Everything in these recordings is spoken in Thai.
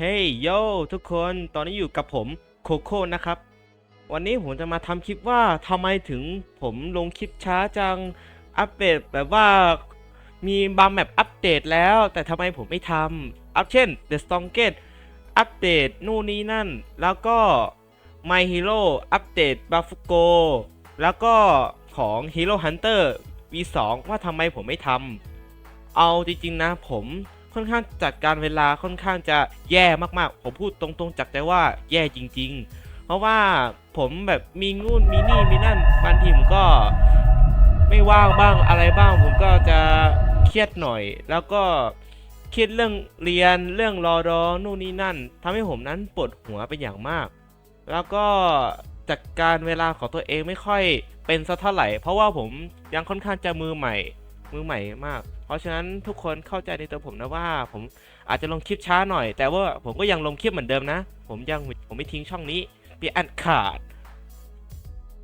เฮ้ยโยทุกคนตอนนี้อยู่กับผมโคโค่นะครับ วันนี้ผมจะมาทำคลิปว่าทำไมถึงผมลงคลิปช้าจังอัปเดตแบบว่ามีบางแมปอัปเดตแล้ว แต่ทำไมผมไม่ทำอัพเช่น The Strongest อัปเดตนู่นนี่นั่น แล้วก็ My Hero อัปเดตบาฟุโกแล้วก็ของ Hero Hunter V2 ว่าทำไมผมไม่ทำเอาจริงๆนะผม ค่อนข้างจัดการเวลาค่อนข้างจะแย่มากๆ ผมพูดตรงๆจากใจว่าแย่จริง ๆ เพราะว่าผมแบบมีงูนมีนี่มีนั่นบางทีผมก็ไม่ว่างบ้างอะไรบ้าง ผมก็จะเครียดหน่อย แล้วก็เครียดเรื่องเรียนเรื่องรอดอนู่นนี่นั่นทำให้ผมนั้นปวดหัวเป็นอย่างมาก แล้วก็จัดการเวลาของตัวเองไม่ค่อยเป็นสักเท่าไหร่ เพราะว่าผมยังค่อนข้างจะมือใหม่ มือใหม่มาก เพราะฉะนั้นทุกคนเข้าใจในตัวผมนะว่า ผมอาจจะลงคลิปช้าหน่อย แต่ว่าผมก็ยังลงคลิปเหมือนเดิมนะ ผมยังผมไม่ทิ้งช่องนี้เปียอันขาด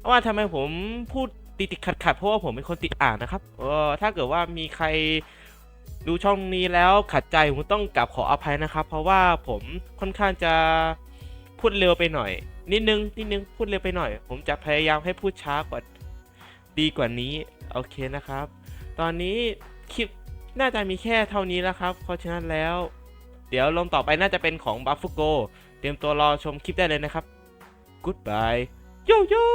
ว่าทำไมผมพูดติดติดขัดขัดเพราะว่าผมเป็นคนติดอ่านนะครับเออถ้าเกิดว่ามีใครดูช่องนี้แล้วขัดใจผมต้องกลับขออภัยนะครับ เพราะว่าผมค่อนข้างจะพูดเร็วไปหน่อย นิดนึงนิดนึงพูดเร็วไปหน่อย ผมจะพยายามให้พูดช้ากว่าดีกว่านี้ โอเคนะครับ ตอนนี้คลิปน่าจะมีแค่เท่านี้แล้วครับ เพราะฉะนั้นแล้ว เดี๋ยวลงต่อไปน่าจะเป็นของบัฟฟูโก เตรียมตัวรอชมคลิปได้เลยนะครับ Goodbye โยโย่